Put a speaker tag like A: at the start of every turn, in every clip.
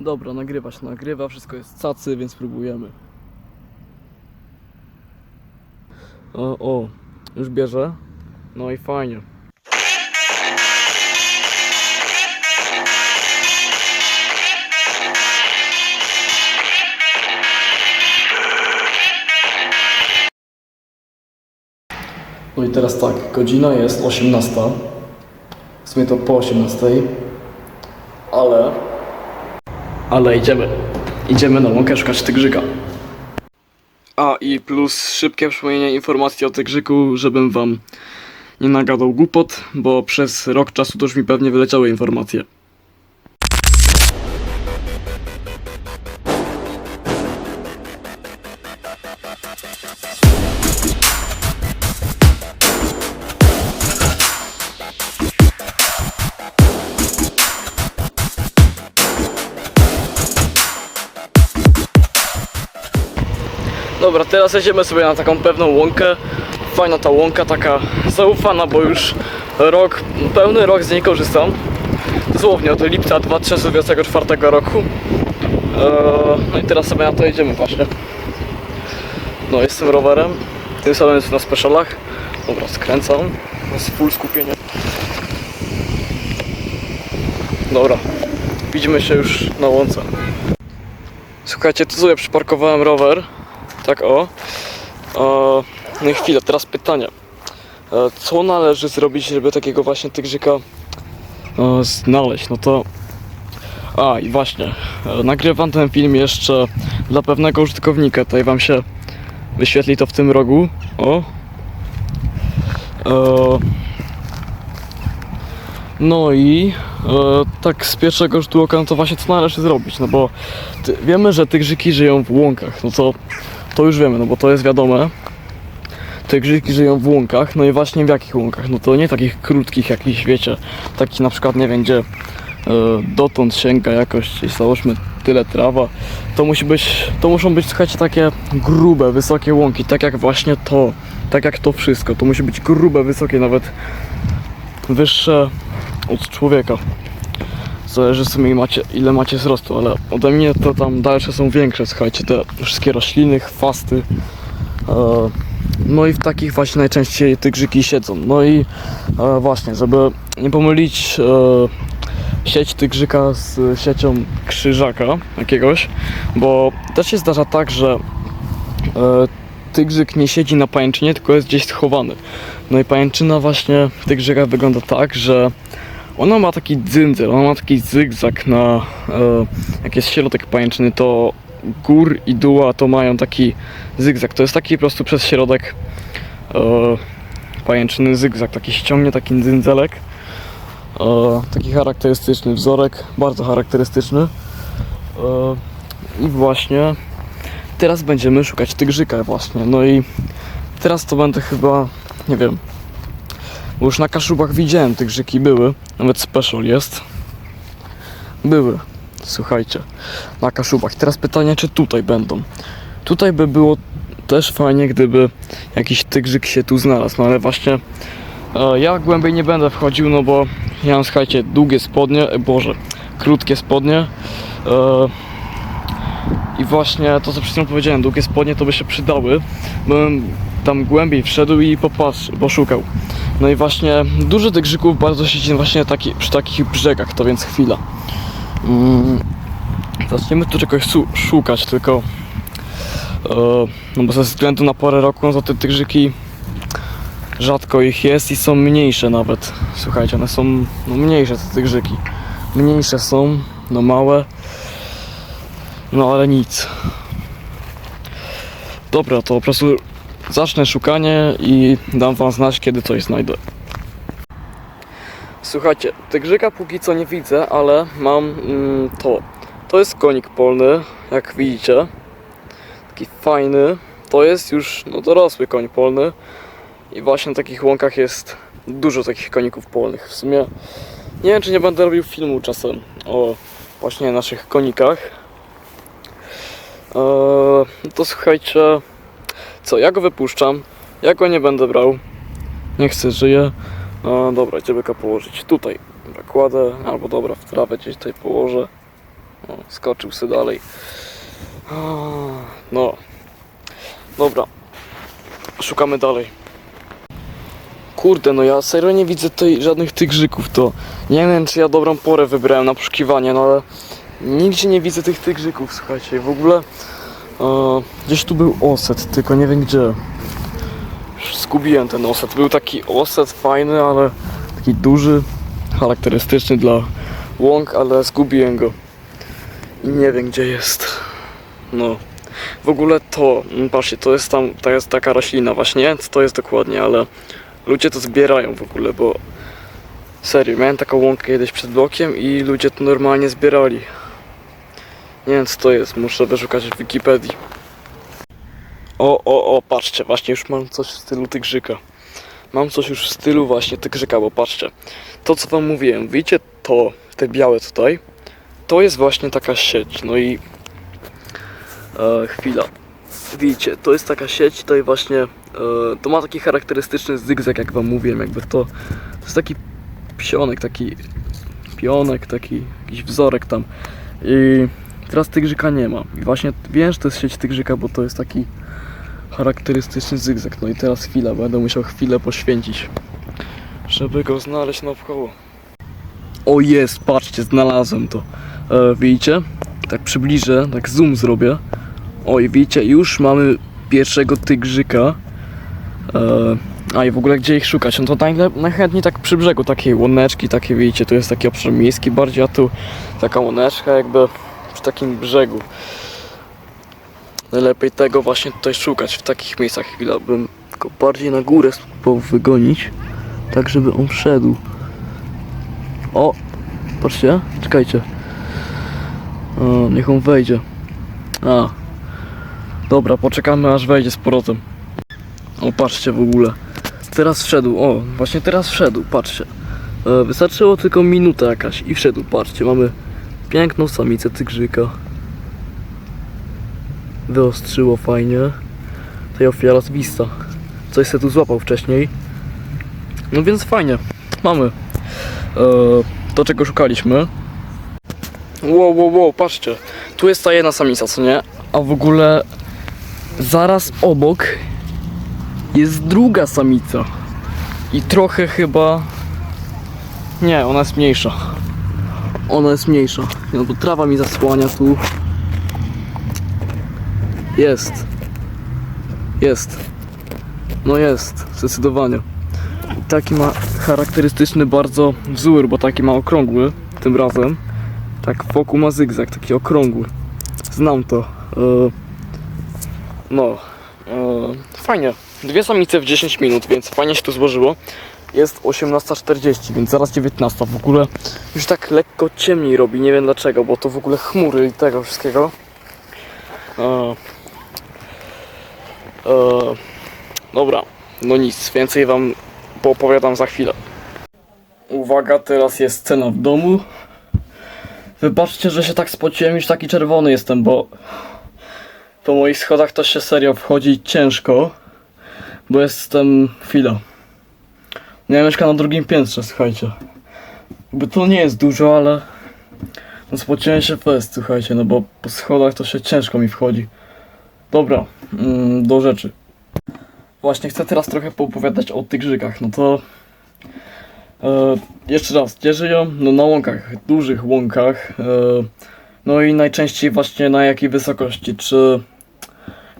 A: Dobra, nagrywa się, nagrywa, wszystko jest cacy, więc próbujemy. O, o, już bierze. No i fajnie. No i teraz tak, godzina jest 18. W sumie to po 18. Ale ale idziemy. Idziemy na łąkę szukać tygrzyka. A i plus szybkie przypomnienie informacji o tygrzyku, żebym wam nie nagadał głupot, bo przez rok czasu to już mi pewnie wyleciały informacje. Dobra, teraz jedziemy sobie na taką pewną łąkę. Fajna ta łąka, taka zaufana, bo już rok, pełny rok z niej korzystam. Dosłownie od lipca 2024 roku. Eee, no i teraz sobie na to jedziemy właśnie. No, jestem rowerem. Tym samym jest na specialach. Dobra, skręcam. Jest full skupienie. Dobra, widzimy się już na łące. Słuchajcie, tu sobie przyparkowałem rower. Tak o. No i chwilę, teraz pytanie. E, co należy zrobić, żeby takiego właśnie tygrzyka e, znaleźć? No to... A, i właśnie. E, nagrywam ten film jeszcze dla pewnego użytkownika. Tutaj wam się wyświetli to w tym rogu. O. E, no i e, tak z pierwszego rzutu oka, no to właśnie co należy zrobić, no bo wiemy, że tygrzyki żyją w łąkach, no to to już wiemy, no bo to jest wiadome. Tygrzyki żyją w łąkach, no i właśnie w jakich łąkach? No to nie takich krótkich jakichś, wiecie, takich na przykład, nie wiem, gdzie e, dotąd sięga jakoś, gdzieś załóżmy tyle trawa. To musi być, to muszą być, słuchajcie, takie grube, wysokie łąki, tak jak właśnie to, tak jak to wszystko. To musi być grube, wysokie, nawet wyższe od człowieka. Zależy w sumie macie, ile macie wzrostu, ale ode mnie to tam dalsze są większe, słuchajcie, te wszystkie rośliny, chwasty. E, no i w takich właśnie najczęściej tygrzyki siedzą. No i e, właśnie, żeby nie pomylić e, sieć tygrzyka z siecią krzyżaka jakiegoś, bo też się zdarza tak, że tygrzyk nie siedzi na pajęczynie, tylko jest gdzieś schowany. No i pajęczyna właśnie tygrzyka wygląda tak, że ona ma taki dzyndzel, ona ma taki zygzak na, e, jak jest środek pajęczyny, to gór i dół to mają taki zygzak. To jest taki po prostu przez środek e, pajęczyny zygzak, taki ściągnie taki dzyndzelek. E, taki charakterystyczny wzorek, bardzo charakterystyczny. E, I właśnie teraz będziemy szukać tygrzyka właśnie. No i teraz to będę chyba, nie wiem, bo już na Kaszubach widziałem tygrzyki były, nawet special jest. Były, słuchajcie, na Kaszubach. Teraz pytanie, czy tutaj będą. Tutaj by było też fajnie, gdyby jakiś tygrzyk się tu znalazł, no ale właśnie e, ja głębiej nie będę wchodził, no bo ja mam, słuchajcie, długie spodnie, e, boże, krótkie spodnie. E, I właśnie to, co przed chwilą powiedziałem, długie spodnie to by się przydały, bym tam głębiej wszedł i popatrz, poszukał. No i właśnie dużo tych grzyków bardzo siedzi właśnie taki, przy takich brzegach, to więc chwila. Mm, zaczniemy tu czegoś szukać, tylko e, no bo ze względu na porę roku, no to te tygrzyki rzadko ich jest i są mniejsze nawet. Słuchajcie, one są no, mniejsze te tygrzyki. Mniejsze są, no małe. No ale nic. Dobra, to po prostu zacznę szukanie i dam wam znać, kiedy coś znajdę. Słuchajcie, tygrzyka póki co nie widzę, ale mam mm, to. To jest konik polny, jak widzicie. Taki fajny. To jest już no, dorosły koń polny. I właśnie na takich łąkach jest dużo takich koników polnych. W sumie nie wiem, czy nie będę robił filmu czasem o właśnie naszych konikach. Eee, to słuchajcie, co, ja go wypuszczam, ja go nie będę brał, nie chcę, żyje. E, dobra, gdzie położyć? Tutaj, dobra, kładę, albo dobra, w trawę gdzieś tutaj położę. O, skoczył sobie dalej. No. Dobra. Szukamy dalej. Kurde, no ja serio nie widzę tutaj żadnych tygrzyków, to nie wiem czy ja dobrą porę wybrałem na poszukiwanie, no ale nigdzie nie widzę tych tygrzyków, słuchajcie, w ogóle gdzieś tu był oset, tylko nie wiem gdzie. Już Zgubiłem ten oset, był taki oset fajny, ale taki duży, charakterystyczny dla łąk, ale zgubiłem go i nie wiem gdzie jest. No. W ogóle to, mm, patrzcie, to jest tam, to jest taka roślina właśnie, nie wiem co to jest dokładnie, ale ludzie to zbierają w ogóle, bo serio, miałem taką łąkę kiedyś przed blokiem i ludzie to normalnie zbierali. Nie wiem co to jest, muszę wyszukać w Wikipedii. O, o, o, patrzcie, właśnie już mam coś w stylu tygrzyka. Mam coś już w stylu właśnie tygrzyka, bo patrzcie. To co wam mówiłem, widzicie to, te białe tutaj? To jest właśnie taka sieć, no i... E, chwila. Widzicie, to jest taka sieć, tutaj właśnie... E, to ma taki charakterystyczny zygzak, jak wam mówiłem, jakby to... To jest taki pionek, taki... Pionek, taki jakiś wzorek tam. I teraz tygrzyka nie ma. I właśnie wiem, że to jest sieć tygrzyka, bo to jest taki charakterystyczny zygzak. No i teraz chwila, będę musiał chwilę poświęcić, żeby go znaleźć naokoło. O jest, patrzcie, znalazłem to. E, widzicie? Tak przybliżę, tak zoom zrobię. Oj, widzicie, już mamy pierwszego tygrzyka. E, a i w ogóle gdzie ich szukać? No to najle- najchętniej tak przy brzegu, takiej łoneczki, takie widzicie, tu jest taki obszar miejski bardziej, a tu taka łoneczka jakby takim brzegu. Najlepiej tego właśnie tutaj szukać, w takich miejscach. Chwila, bym go bardziej na górę spróbował wygonić, tak żeby on wszedł. O, patrzcie, czekajcie. O, niech on wejdzie. A, dobra, poczekamy aż wejdzie z powrotem. O, patrzcie w ogóle. Teraz wszedł, o, właśnie teraz wszedł, patrzcie. E, wystarczyło tylko minuta jakaś i wszedł, patrzcie, mamy piękną samicę tygrzyka. Wyostrzyło fajnie. Tej ofiara z Vista. Coś se tu złapał wcześniej. No więc fajnie. Mamy. E, to czego szukaliśmy. Wow, wow, wow, patrzcie. Tu jest ta jedna samica, co nie? A w ogóle zaraz obok jest druga samica. I trochę chyba... Nie, ona jest mniejsza. Ona jest mniejsza. No bo trawa mi zasłania tu. Jest. Jest. No jest, zdecydowanie. Taki ma charakterystyczny bardzo wzór, bo taki ma okrągły tym razem. Tak wokół ma zygzak, taki okrągły. Znam to. E, no. E, fajnie. Dwie samice w 10 minut, więc fajnie się to złożyło. Jest 18.40, więc zaraz 19. W ogóle już tak lekko ciemniej robi, nie wiem dlaczego, bo to w ogóle chmury i tego wszystkiego. E, e, dobra, no nic, więcej wam poopowiadam za chwilę. Uwaga, teraz jest scena w domu. Wybaczcie, że się tak spociłem, już taki czerwony jestem, bo po moich schodach to się serio wchodzi ciężko, bo jestem chwila. Ja mieszkam na drugim piętrze, słuchajcie. Jakby to nie jest dużo, ale no spociłem się fest, słuchajcie, no bo po schodach to się ciężko mi wchodzi. Dobra, mm, do rzeczy. Właśnie chcę teraz trochę poopowiadać o tygrykach, no to... E, jeszcze raz, gdzie żyją? No na łąkach, dużych łąkach. E, no i najczęściej właśnie na jakiej wysokości, czy...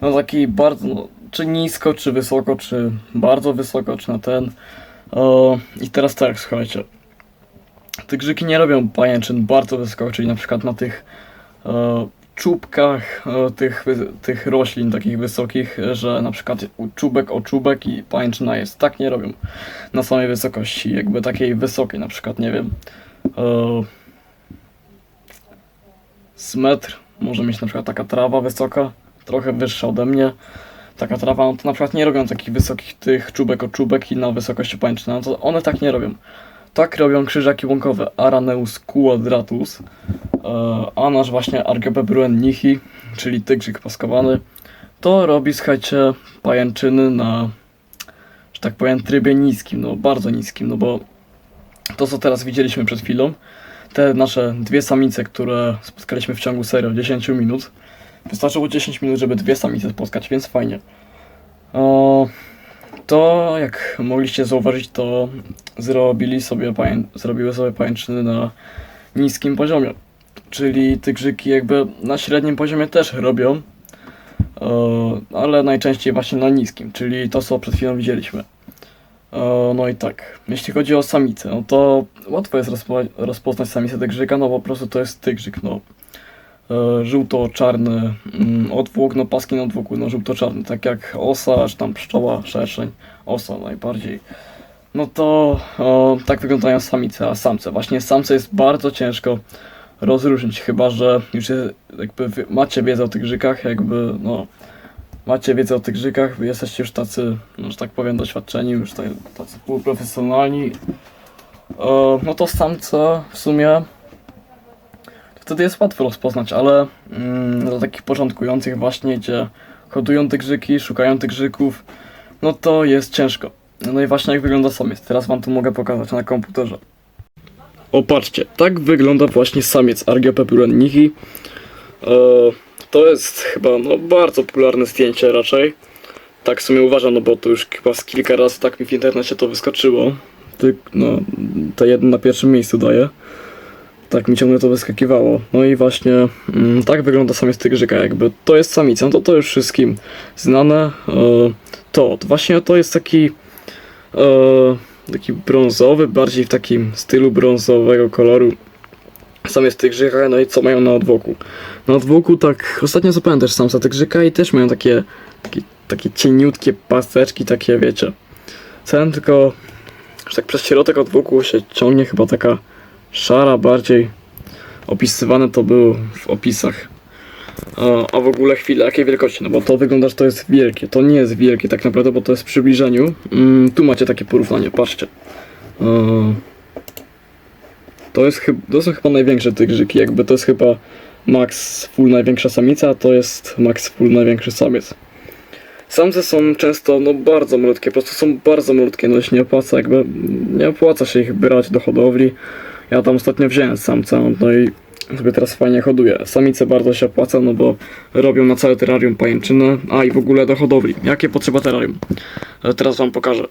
A: No takiej bardzo, no, czy nisko, czy wysoko, czy bardzo wysoko, czy na ten. E, I teraz tak, słuchajcie. Tygrzyki nie robią pajęczyn bardzo wysoko, czyli na przykład na tych e, czubkach e, tych, tych roślin takich wysokich, że na przykład czubek o czubek i pajęczyna jest. Tak nie robią na samej wysokości, jakby takiej wysokiej, na przykład, nie wiem, e, z metr może mieć na przykład taka trawa wysoka, trochę wyższa ode mnie. Taka trawa, no to na przykład nie robią takich wysokich tych czubek o czubek i na wysokości pajęczyna, no to one tak nie robią. Tak robią krzyżaki łąkowe Araneus quadratus, e, a nasz właśnie Argebe bruennichi, czyli tygrzyk paskowany, to robi, słuchajcie, pajęczyny na, że tak powiem, trybie niskim, no bardzo niskim, no bo to, co teraz widzieliśmy przed chwilą, te nasze dwie samice, które spotkaliśmy w ciągu serii 10 minut. Wystarczyło 10 minut, żeby dwie samice spotkać, więc fajnie. O, to jak mogliście zauważyć, to zrobili sobie paję, zrobiły sobie pajęczyny na niskim poziomie. Czyli tygrzyki jakby na średnim poziomie też robią, e, ale najczęściej właśnie na niskim, czyli to co przed chwilą widzieliśmy. E, No i tak, jeśli chodzi o samicę, no to łatwo jest rozpo, rozpoznać samicę tygrzyka, no po prostu to jest tygrzyk, no. E, Żółto-czarny mm, odwłok, no paski na odwłoku, no żółto-czarny, tak jak osa, czy tam pszczoła, szerszeń, osa najbardziej. No to o, tak wyglądają samice, a samce. Właśnie samce jest bardzo ciężko rozróżnić, chyba że już jest, jakby macie wiedzę o tyggrzykach, jakby no macie wiedzę o tyggrzykach, wy jesteście już tacy, no, że tak powiem, doświadczeni, już tacy półprofesjonalni. E, no to samce w sumie wtedy jest łatwo rozpoznać, ale mm, dla takich początkujących właśnie, gdzie hodują tygrzyki, szukają tygrzyków, no to jest ciężko. No i właśnie jak wygląda samiec. Teraz wam to mogę pokazać na komputerze. O patrzcie, tak wygląda właśnie samiec Argiopepurennichi. E, to jest chyba no, bardzo popularne zdjęcie raczej. Tak w sumie uważam, no bo to już chyba z kilka razy tak mi w internecie to wyskoczyło. Ty, no, to jedno na pierwszym miejscu daje. Tak mi ciągle to wyskakiwało. No i właśnie mm, tak wygląda samiec tygrzyka. Jakby to jest samica, no to to już wszystkim znane. E, to właśnie to jest taki e, taki brązowy, bardziej w takim stylu brązowego koloru. Samiec tygrzyka, no i co mają na odwłoku? Na odwłoku tak, ostatnio zapałem też samca tygrzyka i też mają takie, takie, takie cieniutkie paseczki, takie wiecie. Ten tylko, że tak przez środek odwłoku się ciągnie chyba taka szara bardziej. Opisywane to było w opisach. A, w ogóle chwilę, jakiej wielkości? No bo to wygląda, że to jest wielkie. To nie jest wielkie tak naprawdę, bo to jest w przybliżeniu. Mm, tu macie takie porównanie, patrzcie. To, jest to są chyba największe tygrzyki, jakby to jest chyba max full największa samica, a to jest max full największy samiec. Samce są często no bardzo malutkie, po prostu są bardzo malutkie, no się nie opłaca jakby, nie opłaca się ich brać do hodowli. Ja tam ostatnio wziąłem samca, no i sobie teraz fajnie hoduję. Samice bardzo się opłaca, no bo robią na całe terrarium pajęczynę, a i w ogóle do hodowli. Jakie potrzeba terrarium? E, Teraz wam pokażę.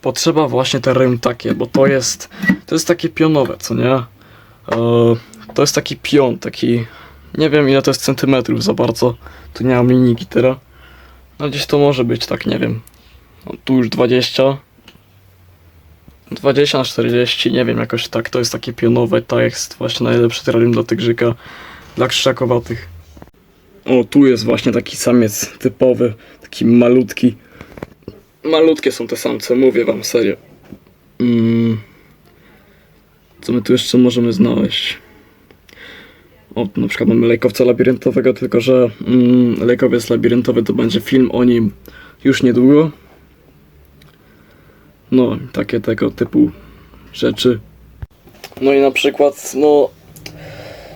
A: Potrzeba właśnie terrarium takie, bo to jest, to jest takie pionowe, co nie? E, to jest taki pion, taki, nie wiem ile to jest centymetrów za bardzo, tu nie mam linijki teraz. No gdzieś to może być tak, nie wiem, no, tu już 20, 20 na 40, nie wiem, jakoś tak, to jest takie pionowe, to jest właśnie najlepsze terrarium dla tygrzyka, dla krzakowatych. O, tu jest właśnie taki samiec typowy, taki malutki. Malutkie są te samce, mówię wam serio. Mm. Co my tu jeszcze możemy znaleźć? O, na przykład mamy lejkowca labiryntowego, tylko że mm, lejkowiec labiryntowy to będzie film o nim już niedługo. No, takie tego typu rzeczy. No i na przykład, no,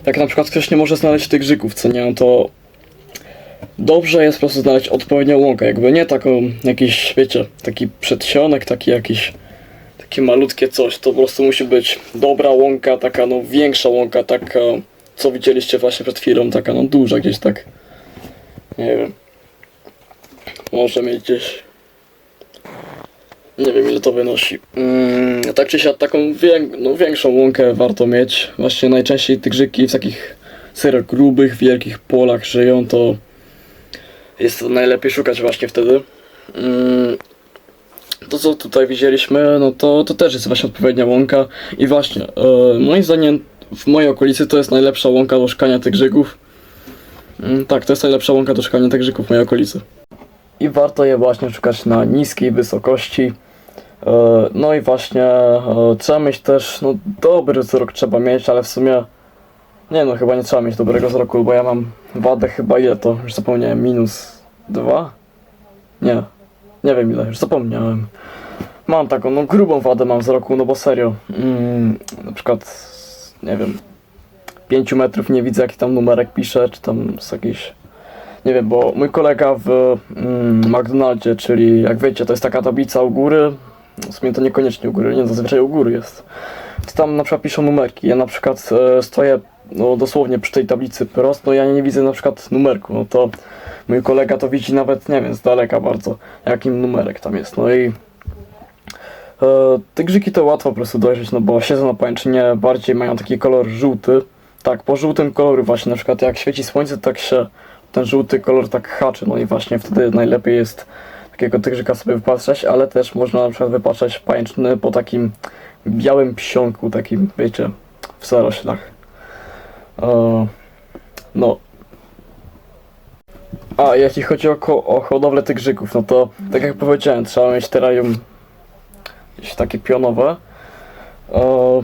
A: jak na przykład ktoś nie może znaleźć tygrzyków, co nie, no to dobrze jest po prostu znaleźć odpowiednią łąkę, jakby nie taką, jakiś, wiecie, taki przedsionek, taki jakiś, takie malutkie coś, to po prostu musi być dobra łąka, taka no większa łąka, taka, co widzieliście właśnie przed chwilą, taka no duża gdzieś tak, nie wiem, może mieć gdzieś nie wiem ile to wynosi. Mm, tak czy siak taką wię- no, większą łąkę warto mieć. Właśnie najczęściej tygrzyki w takich serio grubych, wielkich polach żyją, to jest to najlepiej szukać właśnie wtedy. Mm, to co tutaj widzieliśmy, no to, to też jest właśnie odpowiednia łąka. I właśnie, e, moim zdaniem w mojej okolicy to jest najlepsza łąka do szukania tygrzyków. Mm, tak, to jest najlepsza łąka do szukania tygrzyków w mojej okolicy. I warto je właśnie szukać na niskiej wysokości. E, No i właśnie e, trzeba mieć też, no dobry wzrok trzeba mieć, ale w sumie nie no chyba nie trzeba mieć dobrego wzroku, bo ja mam wadę chyba ile to, już zapomniałem, minus dwa? Nie, nie wiem ile, już zapomniałem. Mam taką, no grubą wadę mam wzroku, no bo serio, mm, na przykład, nie wiem, 5 metrów nie widzę jaki tam numerek pisze, czy tam z jakiejś nie wiem, bo mój kolega w mm, McDonaldzie, czyli jak wiecie, to jest taka tablica u góry. W sumie to niekoniecznie u góry, nie, zazwyczaj u góry jest. to tam na przykład piszą numerki. Ja na przykład e, stoję no, dosłownie przy tej tablicy prosto, ja nie widzę na przykład numerku, no to mój kolega to widzi nawet, nie wiem, z daleka bardzo, jakim numerek tam jest. No i e, te grzyki to łatwo po prostu dojrzeć, no bo siedzą na pajęczynie, bardziej mają taki kolor żółty. Tak, po żółtym kolorze właśnie, na przykład jak świeci słońce, tak się ten żółty kolor tak haczy, no i właśnie wtedy najlepiej jest takiego tygrzyka sobie wypatrzeć, ale też można na przykład wypatrzeć pajęczyny po takim białym psionku, takim, wiecie, w zaroślach. E, no. A, jeśli chodzi o, o hodowlę tygrzyków, no to tak jak powiedziałem, trzeba mieć terrarium jakieś takie pionowe. E,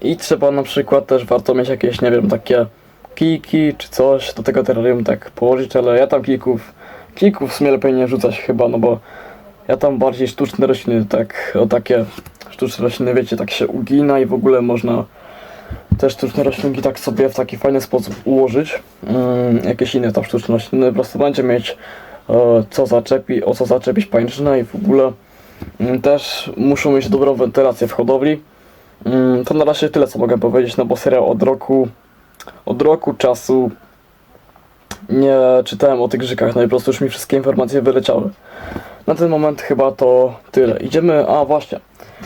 A: I trzeba na przykład też warto mieć jakieś, nie wiem, takie kijki czy coś do tego terrarium tak położyć, ale ja tam kijków, kijków w sumie lepiej nie rzucać chyba, no bo ja tam bardziej sztuczne rośliny, tak, o takie sztuczne rośliny, wiecie, tak się ugina i w ogóle można te sztuczne roślinki tak sobie w taki fajny sposób ułożyć. Mm, jakieś inne tam sztuczne rośliny, po prostu będzie mieć e, co zaczepi, o co zaczepić pańczynę i w ogóle mm, też muszą mieć dobrą wentylację w hodowli. Mm, to na razie tyle co mogę powiedzieć, no bo serial od roku, od roku czasu nie czytałem o tych grzykach, no i po prostu już mi wszystkie informacje wyleciały. Na ten moment chyba to tyle. Idziemy, a właśnie,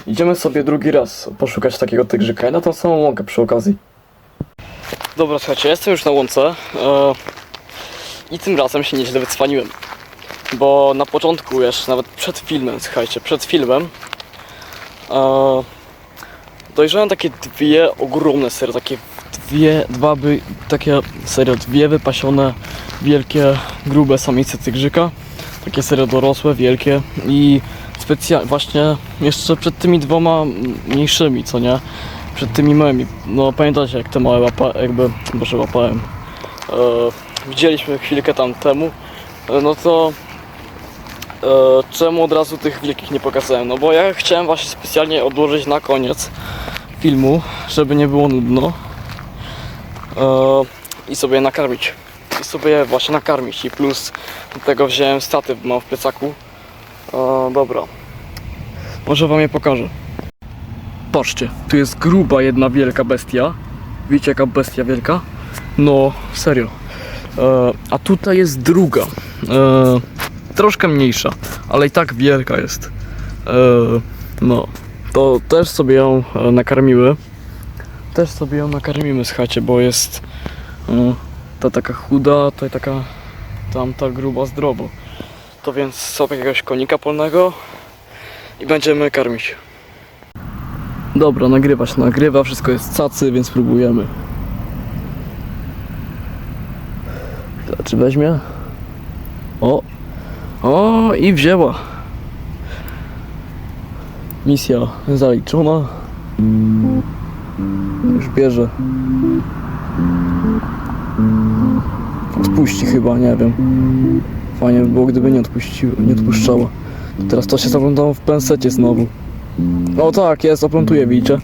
A: idziemy sobie drugi raz poszukać takiego tygrzyka i na tą samą łąkę przy okazji. Dobra, słuchajcie, jestem już na łące e, i tym razem się nieźle wycwaniłem. Bo na początku jeszcze, nawet przed filmem, słuchajcie, przed filmem e, dojrzałem takie dwie ogromne serio, takie dwie, dwa by, takie serio, dwie wypasione, wielkie, grube samice tygrzyka. Takie serio dorosłe, wielkie i specjalnie, właśnie jeszcze przed tymi dwoma mniejszymi, co nie? Przed tymi małymi, no pamiętacie jak te małe łapa, jakby, boże łapałem, e, widzieliśmy chwilkę tam temu, e, no to e, czemu od razu tych wielkich nie pokazałem? No bo ja chciałem właśnie specjalnie odłożyć na koniec filmu, żeby nie było nudno i sobie je nakarmić. I sobie je właśnie nakarmić i plus do tego wziąłem statyw, mam w plecaku. E, dobra, może wam je pokażę. Patrzcie, tu jest gruba jedna wielka bestia. Widzicie jaka bestia wielka? No, serio. E, a tutaj jest druga. E, troszkę mniejsza, ale i tak wielka jest. E, no, to też sobie ją e, nakarmiły. Też sobie ją nakarmimy, słuchajcie, bo jest e, ta taka chuda, to taka tamta gruba zdrowo. To więc sobie jakiegoś konika polnego i będziemy karmić. Dobra, nagrywać nagrywa, wszystko jest cacy, więc próbujemy. Czy weźmie? O! O, i wzięła. Misja zaliczona. Bierze. Odpuści chyba, nie wiem. Fajnie by było, gdyby nie odpuściła, nie odpuszczała. Teraz to się zaglądało w pensecie znowu. O tak, jest, oplątuję, widzicie?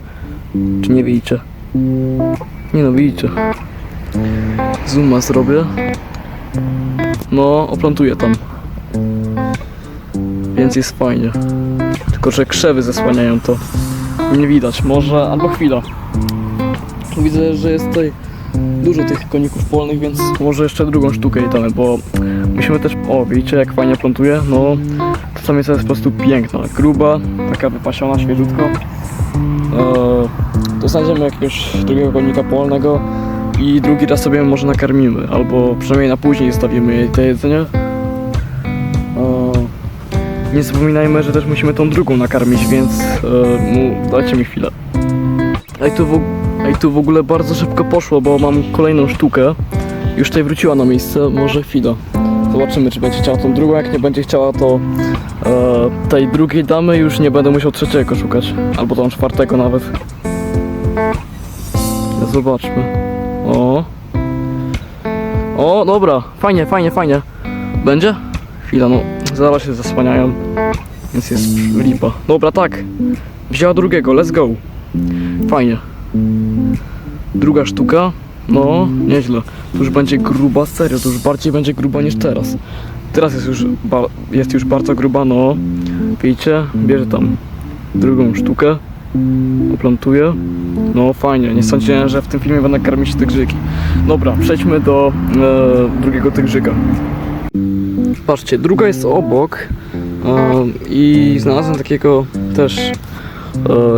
A: Czy nie widzicie? Nie no, widzicie. Zooma zrobię. No, oplątuję tam. Więc jest fajnie. Tylko, że krzewy zasłaniają to. Nie widać, może, albo chwila. Widzę, że jest tutaj dużo tych koników polnych, więc może jeszcze drugą sztukę jej damy, bo musimy też... O, widzicie jak fajnie plątuje? No, to samica jest po prostu piękna, gruba, taka wypasiona, świeżutko. Eee, to znajdziemy jakiegoś drugiego konika polnego i drugi raz sobie może nakarmimy, albo przynajmniej na później zostawimy jej to jedzenie. Eee, nie zapominajmy, że też musimy tą drugą nakarmić, więc e, mu, dajcie mi chwilę. Ej tu, w, ej, tu w ogóle bardzo szybko poszło, bo mam kolejną sztukę. Już tutaj wróciła na miejsce, może chwila. Zobaczymy, czy będzie chciała tą drugą. Jak nie będzie chciała, to e, tej drugiej damy już nie będę musiał trzeciego szukać. Albo tam czwartego nawet. Zobaczmy. O. O, dobra. Fajnie, fajnie, fajnie. Będzie? Chwila, no. Zaraz się zasłaniają. Więc jest lipa. Dobra, tak. Wzięła drugiego, let's go. Fajnie. Druga sztuka. No, nieźle. To już będzie gruba, serio, to już bardziej będzie gruba niż teraz. Teraz jest już, jest już bardzo gruba, no. Widzicie? Bierze tam drugą sztukę. Oplantuję. No fajnie, nie sądziłem, że w tym filmie będę karmić tygrzyki. Dobra, przejdźmy do e, drugiego tygrzyka. Patrzcie, druga jest obok e, i znalazłem takiego też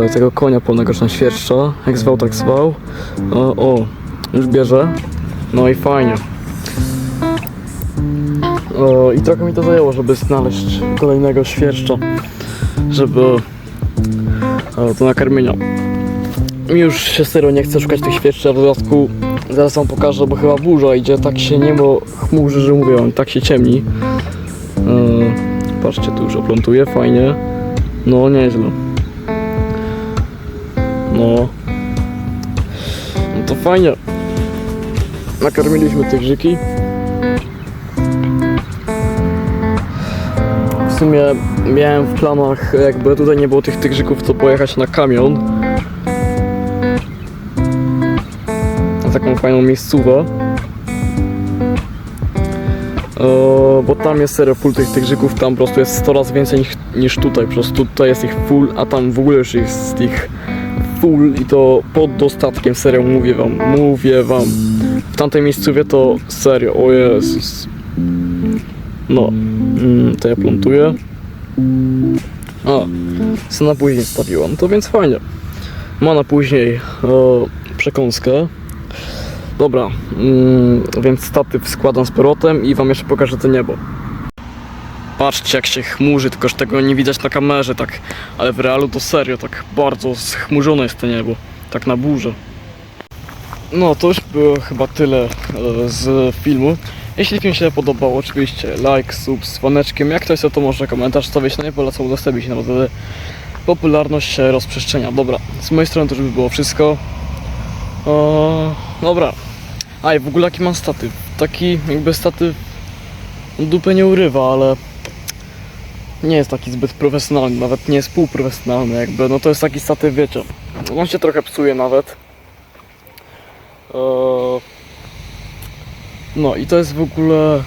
A: e, tego konia polnego czy na świerszcza, jak zwał tak zwał. E, o, już bierze. No i fajnie. O, I trochę mi to zajęło, żeby znaleźć kolejnego świerszcza, żeby e, do nakarmienia. Mi już się serio nie chce szukać tych świerszczy, a w dodatku zaraz wam pokażę, bo chyba burza idzie, tak się niebo chmurzy, że mówię tak się ciemni. E, patrzcie, tu już oplątuje, fajnie. No, nieźle. No. No to fajnie. Nakarmiliśmy tygrzyki. W sumie miałem w planach, jakby tutaj nie było tych tygrzyków, to pojechać na kamion. Na taką fajną miejscówę. E, bo tam jest serio full tych tygrzyków, tam po prostu jest 100 razy więcej niż, niż tutaj, po prostu tutaj jest ich full, a tam w ogóle już jest ich full i to pod dostatkiem, serio mówię wam, mówię wam. W tamtej miejscowie to serio, o Jezus. No, mm, to ja plantuję. A, co na później stawiłam, to więc fajnie. Ma na później e, przekąskę. Dobra, mm, więc statyw składam z powrotem i wam jeszcze pokażę to niebo. Patrzcie jak się chmurzy, tylko że tego nie widać na kamerze, tak, ale w realu to serio, tak bardzo schmurzone jest to niebo, tak na burzę. No to już było chyba tyle e, z filmu. Jeśli film się podobał, oczywiście like, sub z dzwoneczkiem, jak ktoś chce to może komentarz stawić, no nie polecam udostępnić, no bo wtedy popularność się rozprzestrzenia. Dobra, z mojej strony to już by było wszystko. Dobra. A i w ogóle jaki mam statyw? Taki jakby statyw dupę nie urywa, ale nie jest taki zbyt profesjonalny, nawet nie jest półprofesjonalny jakby, no to jest taki statyw, wiecie. On się trochę psuje nawet. Eee, No i to jest w ogóle, e,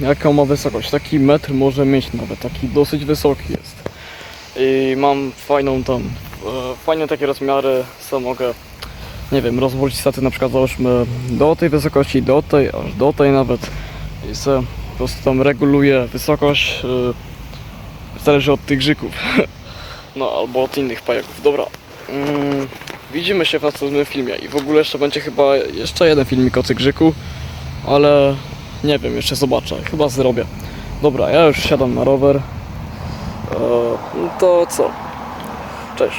A: jaka ma wysokość, taki metr może mieć nawet, taki dosyć wysoki jest. I mam fajną tam, e, fajne takie rozmiary, co mogę, nie wiem, rozwolić staty na przykład załóżmy do tej wysokości, do tej, aż do tej nawet. I se po prostu tam reguluję wysokość, zależy od tych grzyków. No albo od innych pajaków, dobra. Mm, widzimy się w następnym filmie i w ogóle jeszcze będzie chyba jeszcze jeden filmik o cygrzyku, ale nie wiem, jeszcze zobaczę, chyba zrobię. Dobra, ja już siadam na rower. E, no to co? Cześć.